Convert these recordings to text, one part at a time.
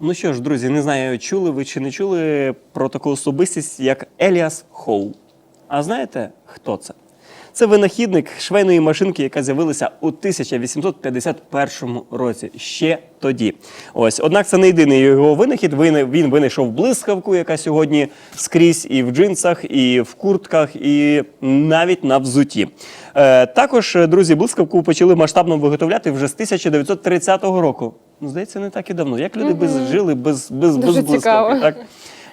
Ну що ж, друзі, не знаю, чули ви чи не чули про таку особистість, як Еліас Хоу. А знаєте, хто це? Це винахідник швейної машинки, яка з'явилася у 1851 році. Ще тоді. Ось, однак це не єдиний його винахід. Він, винайшов блискавку, яка сьогодні скрізь і в джинсах, і в куртках, і навіть на взуті. Е, також, друзі, блискавку почали масштабно виготовляти вже з 1930 року. Ну, здається, не так і давно. Як люди без жили без, без, без Дуже блискавки? Так?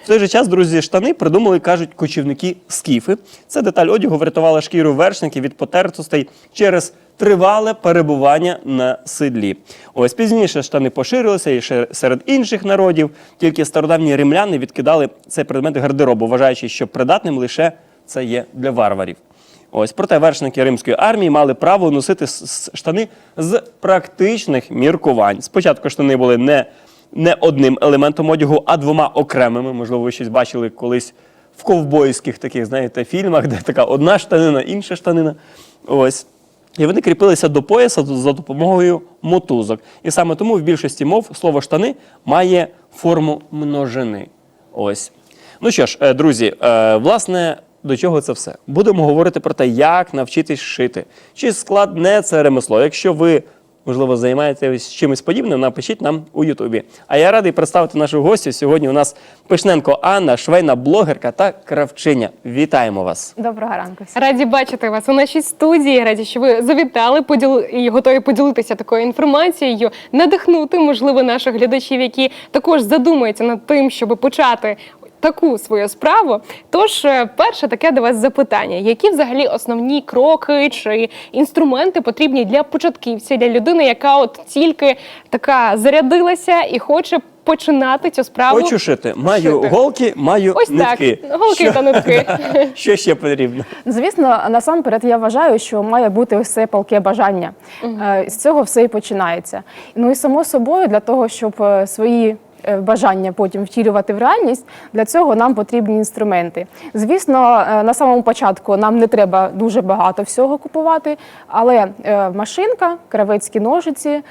В той же час, друзі, штани придумали, кажуть, кочівники скіфи. Ця деталь одягу врятувала шкіру вершників від потертостей через тривале перебування на седлі. Ось пізніше штани поширилися і ще серед інших народів. Тільки стародавні римляни відкидали цей предмет гардеробу, вважаючи, що придатним лише це є для варварів. Ось проте вершники римської армії мали право носити штани з практичних міркувань. Спочатку штани були не, не одним елементом одягу, а двома окремими. Можливо, ви щось бачили колись в ковбойських таких, знаєте, фільмах, де така одна штанина, інша штанина. Ось. І вони кріпилися до пояса за допомогою мотузок. І саме тому в більшості мов слово штани має форму множини. Ось. Ну що ж, е, друзі, е, власне, до чого це все? Будемо говорити про те, як навчитись шити. Чи складне це ремесло? Якщо ви, можливо, займаєтесь чимось подібним, напишіть нам у Ютубі. А я радий представити нашу гостю. Сьогодні у нас Пишненко Анна, швейна блогерка та кравчиня. Вітаємо вас! Доброго ранку. всім. Раді бачити вас у нашій студії. Раді, що ви завітали поділи... і готові поділитися такою інформацією, надихнути, можливо, наших глядачів, які також задумаються над тим, щоб почати. Таку свою справу. Тож, е, перше таке до вас запитання: які взагалі основні кроки чи інструменти потрібні для початківця, для людини, яка от тільки така зарядилася і хоче починати цю справу? Хочу шити. Маю шити. голки, маю Ось нитки. так, голки Що- та нитки. Що ще потрібно? Звісно, насамперед я вважаю, що має бути ось це палке бажання. Е, З цього все і починається. Ну і само собою, для того, щоб е, свої бажання потім втілювати в реальність, для цього нам потрібні інструменти. Звісно, е, на самому початку нам не треба дуже багато всього купувати, але е, машинка, кравецькі ножиці.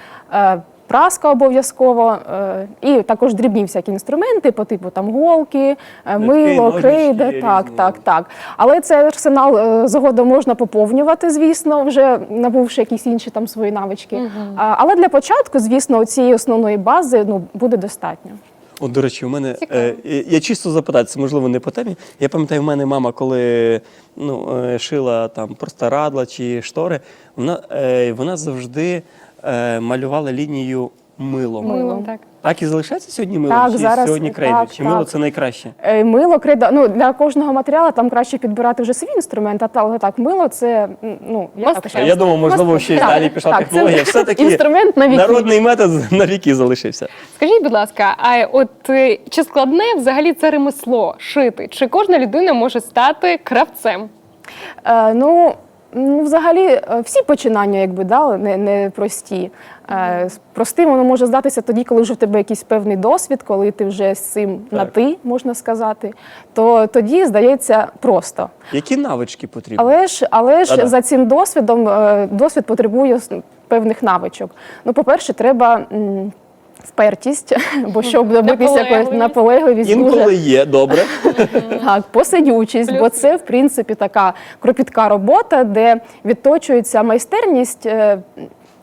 Праска обов'язково е, і також дрібні всякі інструменти по типу там голки, е, мило, різні. Так, так, так. Але цей арсенал е, згодом можна поповнювати, звісно, вже набувши якісь інші там свої навички. Але для початку, звісно, цієї основної бази ну буде достатньо. От, до речі, у мене е, я- чисто запитати, це можливо не по темі. Я пам'ятаю, в мене мама, коли ну, е, шила там простирадла чи штори, вона, е, вона завжди е, малювала лінію милом. Милом. Так. Так і залишається сьогодні милом? Так, чи зараз, сьогодні крейда? так, чи мило так. це найкраще? Е, Мило, крейда, ну для кожного матеріалу там краще підбирати вже свій інструмент, а та- але так, мило це м, ну я так вважаю. Я думав, можливо, ще й Так, далі пішла так, це технологія. Все-таки інструмент на віки. народний метод на віки залишився. Скажіть, будь ласка, а от е, чи складне взагалі це ремесло шити? Чи кожна людина може стати кравцем? Е, ну, ну, взагалі, е, всі починання, якби да, не, не прості. Е, простим воно може здатися тоді, коли вже в тебе якийсь певний досвід, коли ти вже з цим на ти, можна сказати, то тоді здається просто. Які навички потрібні? Але ж, але ж за цим досвідом е, досвід потребує певних навичок. Ну, по-перше, треба. Впертість, бо щоб добитися якоїсь Наполегливість. наполегливість, Інколи є, добре. так, посидючість, бо це в принципі така кропітка робота, де відточується майстерність.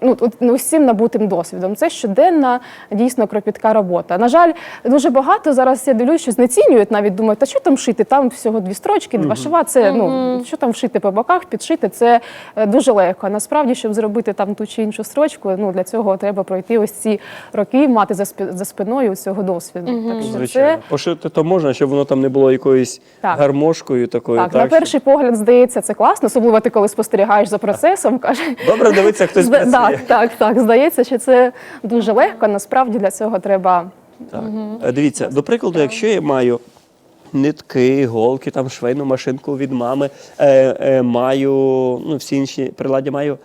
Ну, от, ну, цим набутим досвідом. Це щоденна дійсно кропітка робота. На жаль, дуже багато зараз я дивлюсь, що знецінюють, навіть думають, та що там шити? Там всього дві строчки, два шива. Це ну що там шити по боках, підшити, це е, дуже легко. Насправді, щоб зробити там ту чи іншу строчку, ну для цього треба пройти ось ці роки, мати за спі- за спиною цього досвіду. Так що Звичайно. це Пошити то можна, щоб воно там не було якоюсь Так. гармошкою такою. Так, на перший погляд здається це класно, особливо ти коли спостерігаєш за процесом. Каже, Добре дивитися, як хтось працює. Так, так, так. Здається, що це дуже легко. Насправді для цього треба. Так. Угу. Дивіться, до прикладу, якщо я маю нитки, голки, там швейну машинку від мами, е, е, маю ну, всі інші приладі маю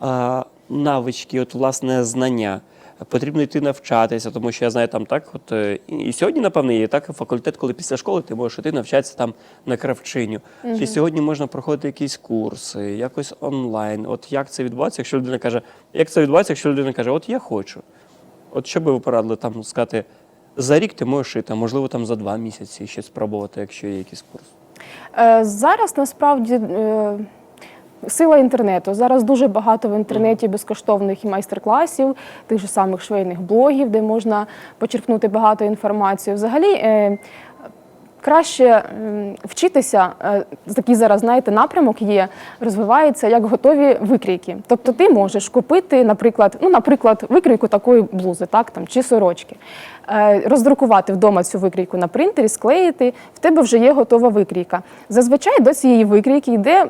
а, навички, от власне знання. Потрібно йти навчатися, тому що я знаю там так, от е, і сьогодні, напевно, є так факультет, коли після школи ти можеш іти навчатися там на кравчиню. Чи сьогодні можна проходити якісь курси, якось онлайн. От як це відбувається, якщо людина каже, як це відбувається, якщо людина каже, от я хочу. От що би ви порадили там сказати, за рік ти можеш шити, а можливо там за два місяці ще спробувати, якщо є якийсь курс. Е, Зараз насправді е, сила інтернету. Зараз дуже багато в інтернеті безкоштовних майстер-класів, тих же самих швейних блогів, де можна почерпнути багато інформації. Взагалі. е, Краще вчитися, е, такий зараз, знаєте, напрямок є, розвивається як готові викрійки. Тобто ти можеш купити, наприклад, ну, наприклад, викрійку такої блузи, так, там, чи сорочки, е, роздрукувати вдома цю викрійку на принтері, склеїти, в тебе вже є готова викрійка. Зазвичай до цієї викрійки йде.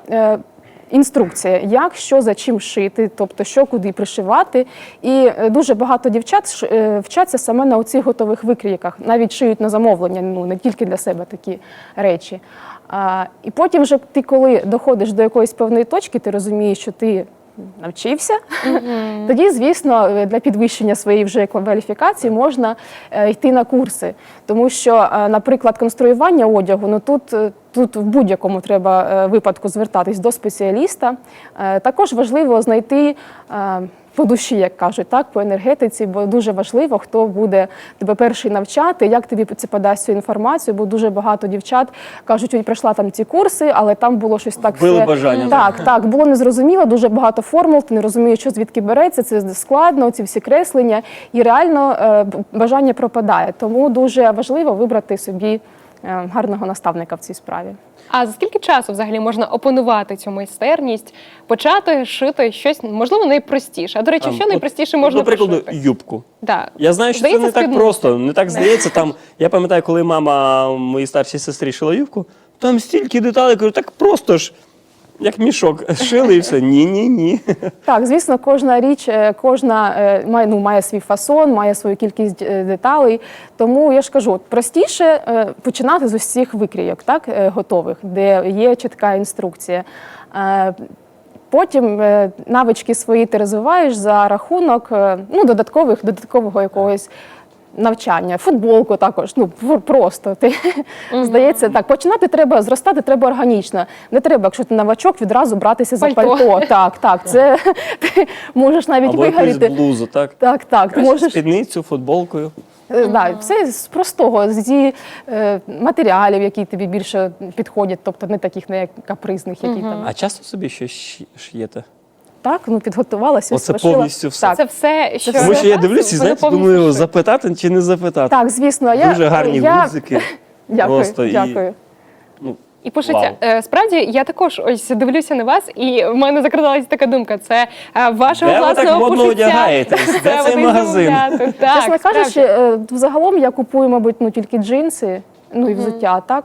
Інструкція, як що за чим шити, тобто що куди пришивати. І е, дуже багато дівчат е, вчаться саме на оцих готових викрійках, навіть шиють на замовлення, ну не тільки для себе такі речі. А, і потім, вже ти, коли доходиш до якоїсь певної точки, ти розумієш, що ти навчився. Тоді, звісно, е, для підвищення своєї вже кваліфікації можна е, йти на курси. Тому що, е, наприклад, конструювання одягу, ну тут, тут в будь-якому треба випадку звертатись до спеціаліста. Також важливо знайти. По душі, як кажуть, так, по енергетиці, бо дуже важливо, хто буде тебе перший навчати, як тобі це подасть цю інформацію, бо дуже багато дівчат кажуть, ой, пройшла там ці курси, але там було щось так. Вбили все- бажання. Так, так, було незрозуміло, дуже багато формул, ти не розумієш, що звідки береться, це складно, ці всі креслення, і реально е, бажання пропадає. Тому дуже важливо вибрати собі гарного наставника в цій справі. А за скільки часу взагалі можна опанувати цю майстерність, почати шити щось, можливо, найпростіше? А до речі, що найпростіше можна Наприклад, пошити? юбку. Да. Я знаю, що Здається, це не так спідницю. просто, не так здається. Там я пам'ятаю, коли мама моїй старшій сестрі шила юбку, там стільки деталей, кажу, так просто ж, як мішок, шили і все. Ні, ні, ні. Так, звісно, кожна річ, е, кожна е, має, ну, має свій фасон, має свою кількість е, деталей. Тому я ж кажу, простіше починати з усіх викрійок, так, готових, де є чітка інструкція. Потім навички свої ти розвиваєш за рахунок ну, додаткових, додаткового якогось навчання, футболку також. Ну просто ти здається, так починати треба зростати треба органічно. Не треба, якщо ти новачок, відразу братися за Пальто. пальто. Так, так. Це ти можеш навіть Або вигоріти. блузу, так? Так, так. Ти можеш спідницю, футболкою. Е, Да, все з простого, зі е, матеріалів, які тобі більше підходять, тобто не таких не капризних, які там. А часто собі щось шиєте? Так, ну підготувалася. Оце повністю все? Так, Це все, що Тому що я дивлюся і знаєте, думаю, запитати чи не запитати. так, звісно, я Дуже гарні я... гудзики. Дякую, Просто і- дякую. Ну, І пишеться, Вау. е, справді я також ось дивлюся на вас, і в мене закрадалась така думка. Це е, вашого Де ви так власного модно пошиття. одягаєтесь? Де цей магазин? Чесно кажучи, е, взагалом я купую, мабуть, ну тільки джинси, ну і взуття, так.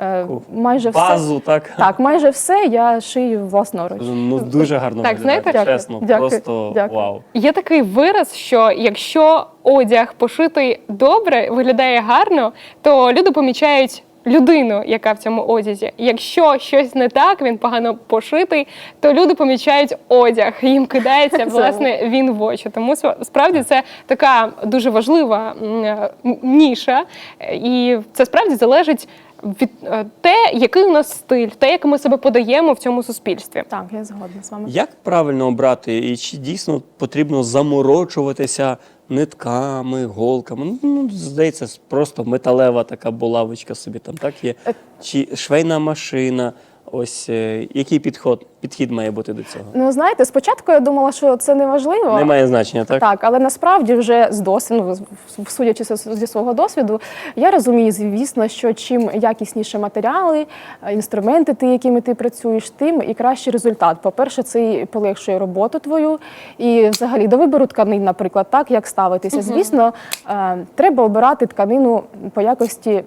Е, Майже все. базу, так? Так, майже все я шию власноруч. Ну, дуже гарно Так, виглядає, знаєте- Дякую, чесно. дякую, Просто дякую. вау. Є такий вираз, що якщо одяг пошитий добре, виглядає гарно, то люди помічають людину, яка в цьому одязі. Якщо щось не так, він погано пошитий, то люди помічають одяг. Їм кидається власне він в очі. Тому справді це така дуже важлива е, ніша, і це справді залежить. Від е, те, який у нас стиль, те, як ми себе подаємо в цьому суспільстві. Так, я згодна з вами. Як правильно обрати, і чи дійсно потрібно заморочуватися нитками, голками? Ну, здається, просто металева така булавочка собі там так є. Е. Чи швейна машина? Ось е, який підход, підхід має бути до цього? Ну знаєте, спочатку я думала, що це не важливо. Немає значення, так? Так, але насправді вже з досвіду, ну, судячи зі свого досвіду, я розумію, звісно, що чим якісніші матеріали, е, інструменти, ти, якими ти працюєш, тим і кращий результат. По-перше, це і полегшує роботу твою, і взагалі до вибору тканин, наприклад, так як ставитися. Звісно, е, треба обирати тканину по якості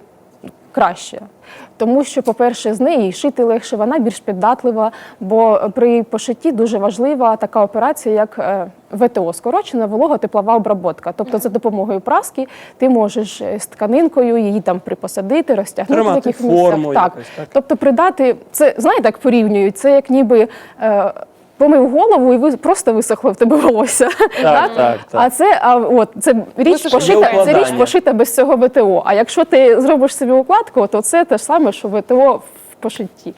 краще. Тому що, по-перше, з неї шити легше, вона більш піддатлива, бо при пошитті дуже важлива така операція, як е, ВТО, скорочена волого-теплова обработка. Тобто за допомогою праски ти можеш е, з тканинкою її там припосадити, розтягнути Тримати в яких форму місцях. Так. якось, так? Тобто придати, це знаєте, як порівнюють, це як ніби. Е, Помив голову і ви просто висохло в тебе волосся. Так, так, так. А це а от це річ пошита, це річ пошита без цього ВТО. А якщо ти зробиш собі укладку, то це те ж саме, що ВТО пошитті.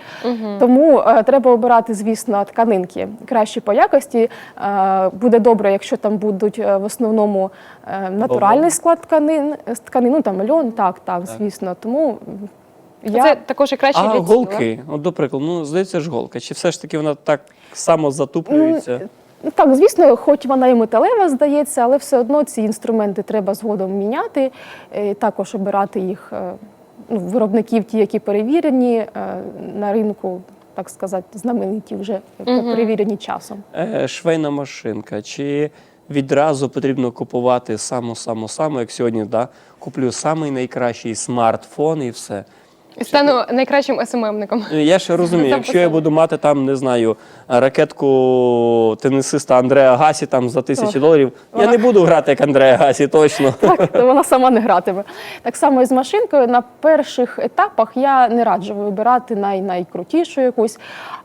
Тому е, треба обирати, звісно, тканинки кращі по якості. Е, буде добре, якщо там будуть е, в основному е, натуральний склад тканин, з тканин, ну там льон, так, так, звісно. Тому я Це також і краще А для тіла. голки, от до прикладу, ну здається ж голка. Чи все ж таки вона так само затуплюється? Ну, Так, звісно, хоч вона і металева здається, але все одно ці інструменти треба згодом міняти, е, також обирати їх е, ну, виробників, ті, які перевірені е, на ринку, так сказати, знамениті вже е, перевірені часом. Швейна машинка. Чи відразу потрібно купувати само, як сьогодні, да? куплю самий найкращий смартфон і все. І стану найкращим СММником. Я ще розумію, якщо я буду мати там, не знаю, ракетку тенісиста Андреа Гасі там за тисячі доларів, я не буду грати як Андреа Гасі, точно. Так, то вона сама не гратиме. Так само і з машинкою. На перших етапах я не раджу вибирати най найкрутішу якусь.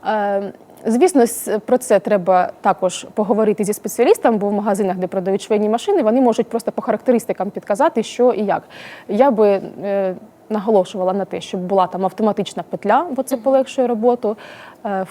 Е, Звісно, про це треба також поговорити зі спеціалістом, бо в магазинах, де продають швейні машини, вони можуть просто по характеристикам підказати, що і як. Я би е, наголошувала на те, щоб була там автоматична петля, бо це полегшує роботу,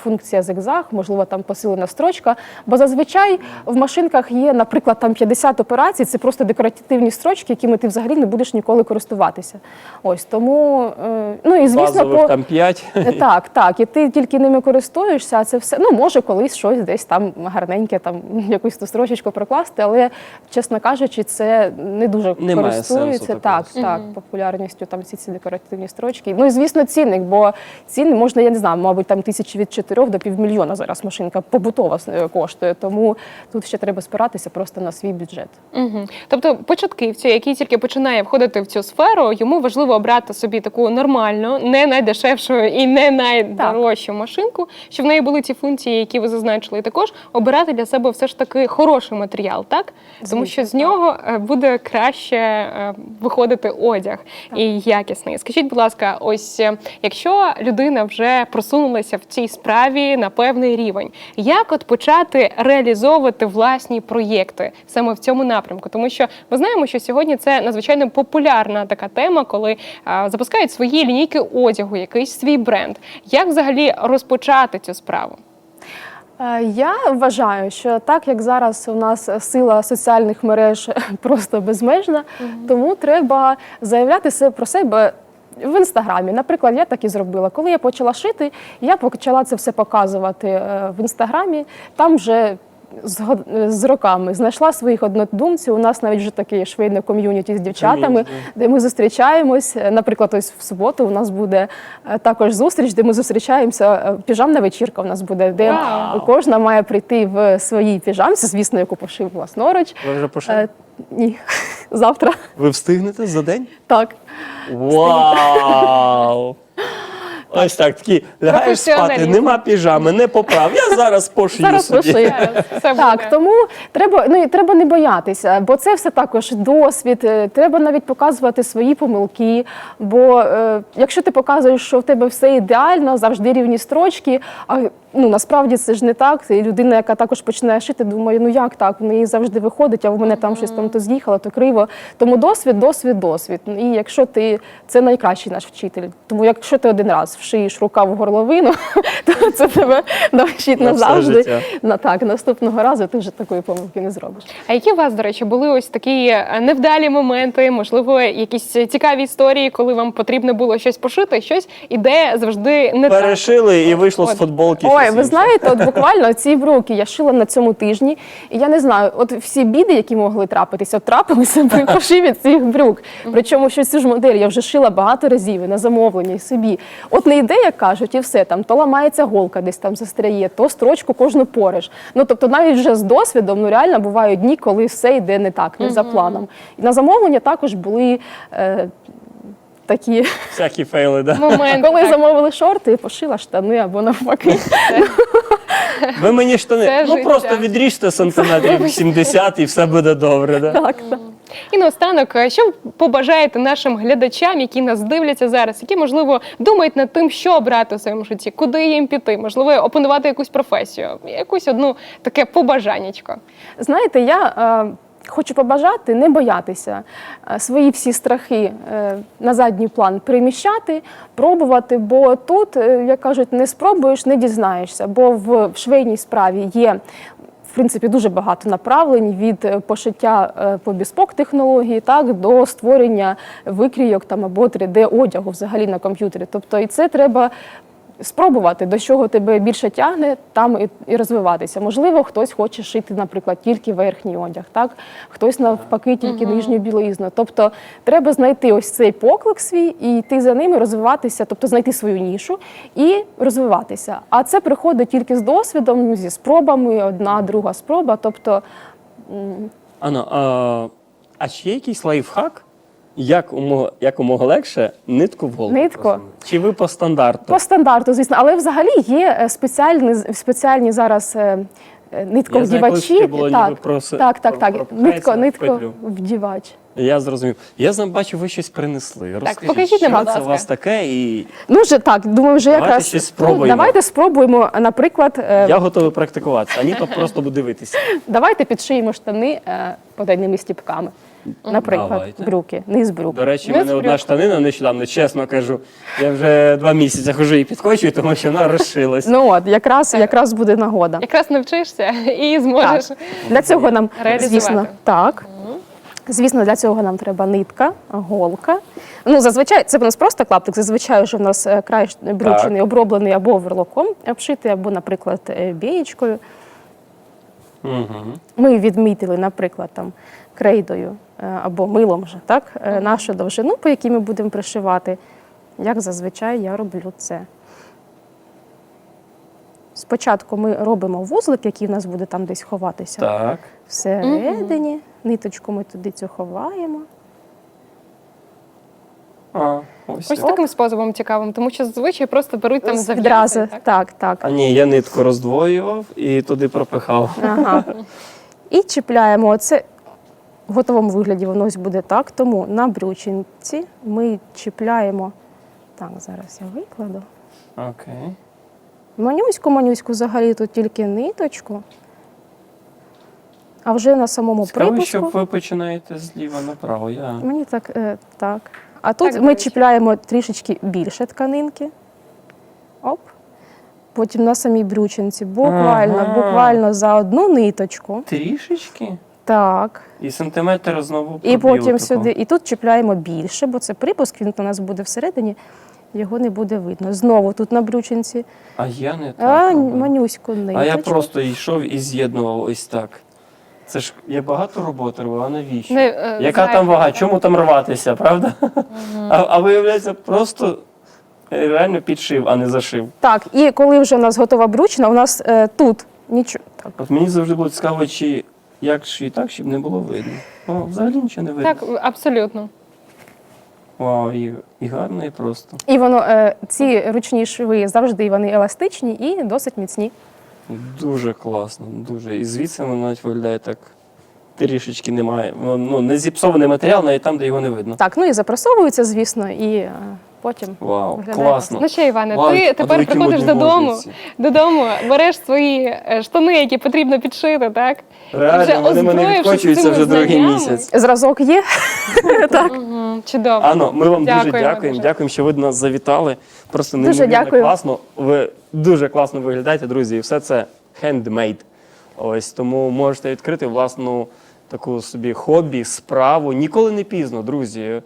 функція зигзаг, можливо, там посилена строчка. Бо зазвичай в машинках є, наприклад, там 50 операцій, це просто декоративні строчки, якими ти взагалі не будеш ніколи користуватися. Ось тому, е, ну і звісно, Базових по там п'ять. так, так, і ти тільки ними користуєшся, а це все. Ну, може, колись щось десь там гарненьке, там якусь ту строчечку прокласти, але, чесно кажучи, це не дуже Немає користується. сенсу так, такого. так, популярністю там всі ці декоративні строчки. Ну і звісно, цінник, бо ціни можна, я не знаю, мабуть, там тисячі від 4 до півмільйона зараз машинка побутова е, коштує. Тому тут ще треба спиратися просто на свій бюджет. Угу. Тобто початківцю, який тільки починає входити в цю сферу, йому важливо обрати собі таку нормальну, не найдешевшу і не найдорожчу машинку, щоб в неї були ті функції, які ви зазначили. І також обирати для себе все ж таки хороший матеріал, так? Тому що з нього е, буде краще е, виходити одяг і якісний. Скажіть, будь ласка, ось якщо людина вже просунулася в цій справі на певний рівень, як от почати реалізовувати власні проєкти саме в цьому напрямку? Тому що ми знаємо, що сьогодні це надзвичайно популярна така тема, коли а, запускають свої лінійки одягу, якийсь свій бренд. Як взагалі розпочати цю справу? Е, Я вважаю, що так як зараз у нас сила соціальних мереж просто безмежна, тому треба заявляти се- про себе. В інстаграмі, наприклад, я так і зробила. Коли я почала шити, я почала це все показувати е, в інстаграмі. Там вже з, з роками знайшла своїх однодумців. У нас навіть вже таке швейне ком'юніті з дівчатами, Ком'юніті. де ми зустрічаємось. Наприклад, ось в суботу у нас буде е, також зустріч, де ми зустрічаємося. е, Піжамна вечірка у нас буде, де Вау! кожна має прийти в своїй піжамці, звісно, яку пошив власноруч. Ви вже пошли? Е, Ні, завтра. Ви встигнете за день? Так. Вау! Ось так, такі лягаєш спати, нема піжами, не поправ. Я зараз пошию Зараз собі. пошию. Так, тому треба, ну, і треба не боятися, бо це все також досвід. е, Треба навіть показувати свої помилки. Бо е, якщо ти показуєш, що в тебе все ідеально, завжди рівні строчки, а ну насправді це ж не так. І людина, яка також починає шити, думає, ну як так, в неї завжди виходить, а в мене там щось там то з'їхало, то криво. Тому досвід, досвід, досвід. І якщо ти це найкращий наш вчитель. Тому якщо ти один раз вшиєш рукав в горловину, то це тебе навчить На назавжди. На так, наступного разу ти вже такої помилки не зробиш. А які у вас, до речі, були ось такі е, невдалі моменти, можливо, якісь цікаві історії, коли вам потрібно було щось пошити, щось іде завжди не так? Перешили і вийшло з футболки. Ой, щось ви знаєте, от буквально ці бруки я шила на цьому тижні, і я не знаю, от всі біди, які могли трапитися, от трапилися при пошиві цих брюк. Причому що цю ж модель я вже шила багато разів і на замовлення і собі. От не йде, як кажуть, і все там то ламається голка, десь там застряє, то строчку кожну пориш. Ну тобто, навіть вже з досвідом, ну реально бувають дні, коли все йде не так, не за планом. І на замовлення також були. Е, Такі, Всякі фейли, да? Моменти, коли так. замовили шорти, пошила штани або навпаки. Ви мені штани. Це ну життя. просто відріжте сантиметрів 70 і все буде добре. Да? Так, так. І наостанок, е, що побажаєте нашим глядачам, які нас дивляться зараз, які можливо думають над тим, що обрати у своєму житті, куди їм піти, можливо, опанувати якусь професію, якусь одну таке побажаннячко. Знаєте, я Хочу побажати не боятися е, свої всі страхи е, на задній план переміщати, пробувати, бо тут, е, як кажуть, не спробуєш, не дізнаєшся. Бо в швейній справі є в принципі дуже багато направлень від пошиття по біспок технології, так до створення викрійок там або 3D одягу взагалі на комп'ютері. Тобто, і це треба. Спробувати, до чого тебе більше тягне, там і, і розвиватися. Можливо, хтось хоче шити, наприклад, тільки верхній одяг, так хтось навпаки тільки нижню білизну. Тобто треба знайти ось цей поклик свій і йти за ним і розвиватися, тобто знайти свою нішу і розвиватися. А це приходить тільки з досвідом, зі спробами, одна, друга спроба. Тобто Ано, а, а чи є якийсь лайфхак, як умога, якомога легше нитку в голову? Нитку? Чи ви по стандарту? По стандарту, звісно, але взагалі є е, спеціальні, спеціальні зараз е, е, колись було ніби так, про так, так, так. Нитко, в нитко петлю. вдівач. Я зрозумів. Я зам бачу, ви щось принесли. Розкажіть, покажіть що нам, будь це у ласка. вас таке, і Ну вже так, думаю, вже Давайте якраз щось спробуємо. Ну, давайте спробуємо, наприклад, е, я готовий практикуватися. Ані то просто буде дивитися. давайте підшиємо штани е, подайними стіпками. Наприклад, Давайте. брюки, низ брюк. До речі, в мене одна штанина нещодавно, чесно кажу. Я вже два місяці хожу і підкочую, тому що вона розшилась. Ну от, якраз, якраз буде нагода. Якраз навчишся і зможеш. Так. Для цього нам, звісно, так. Звісно, для цього нам треба нитка, голка. Ну, зазвичай це в нас просто клаптик. Зазвичай вже в нас е, край брючений, оброблений або верлоком обшитий, або, наприклад, е, бієчкою. Угу. Ми відмітили, наприклад, там крейдою або милом вже, так, е, нашу довжину, по якій ми будемо пришивати. Як зазвичай я роблю це. Спочатку ми робимо вузлик, який в нас буде там десь ховатися. Так. Всередині. Ниточку ми туди цю ховаємо. А, ось. Ось таким способом цікавим, тому що зазвичай просто беруть там зав'язи, Відразу. так? Так, так. А ні, я нитку роздвоював і туди пропихав. Ага. І чіпляємо оце. В готовому вигляді воно ось буде так. Тому на брючинці ми чіпляємо. Так, зараз я викладу. Окей. Манюську, манюську взагалі тут тільки ниточку. А вже на самому Цікаво, припуску. що ви починаєте зліва направо. Я... Мені так, е, так. А тут Так, ми до чіпляємо трішечки більше тканинки. Оп. Потім на самій брючинці. Буквально, Ага. буквально за одну ниточку. Трішечки. Так. І сантиметр знову І потім сюди. І тут чіпляємо більше, бо це припуск, він у нас буде всередині, його не буде видно. Знову тут на брючинці. А я не так. А, робив. манюську ниточку. а я просто йшов і з'єднував ось так. Це ж я багато роботи робив, а навіщо? Не, е, Яка зайве, там вага? так. Чому там рватися, правда? А, а виявляється, просто е, реально підшив, а не зашив. Так, і коли вже у нас готова брючина, у нас е, тут нічого. Так. От мені завжди було цікаво, чи як ж і так, щоб не було видно. О, взагалі нічого не видно. Так, абсолютно. Вау, і, і гарно, і просто. І воно е, ці ручні шви завжди вони еластичні і досить міцні. Дуже класно, дуже. І звідси воно навіть виглядає так. Трішечки немає. Ну, не зіпсований матеріал, навіть там, де його не видно. Так, ну і запресовуються, звісно, і е, потім. Вау, класно. Ну що, Іване, Вау, ти тепер приходиш додому, додому, береш свої е, штани, які потрібно підшити, так? Реально, Вже вони мене відкочуються вже другий місяць. Зразок є. так. Мгм, Чудово. Ано, ми вам дуже Дякуємо дякуємо. дуже. Дякуємо, що ви до нас завітали. Просто Дуже неймовірно дякую. класно. Ви дуже класно виглядаєте, друзі. І все це handmade. Ось тому можете відкрити власну таку собі хобі, справу. Ніколи не пізно, друзі.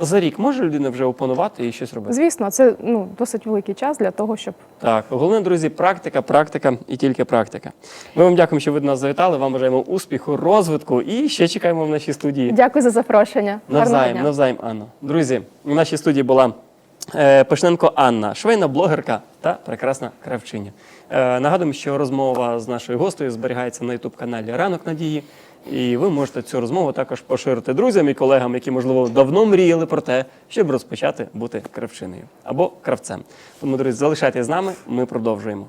За рік може людина вже опанувати і щось робити. Звісно, це ну, досить великий час для того, щоб Так, головне, друзі, практика, практика і тільки практика. Ми вам дякуємо, що ви до нас завітали. Вам бажаємо успіху, розвитку і ще чекаємо в нашій студії. дякую за запрошення. Навзаєм, навзаєм, Анна. Друзі, у нашій студії була е, Пишненко Анна, швейна блогерка та прекрасна кравчиня. Е, нагадуємо, що розмова з нашою гостею зберігається на ютуб-каналі Ранок Надії. І ви можете цю розмову також поширити друзям і колегам, які, можливо, давно мріяли про те, щоб розпочати бути кравчиною або кравцем. Тому, друзі, залишайтесь з нами, ми продовжуємо.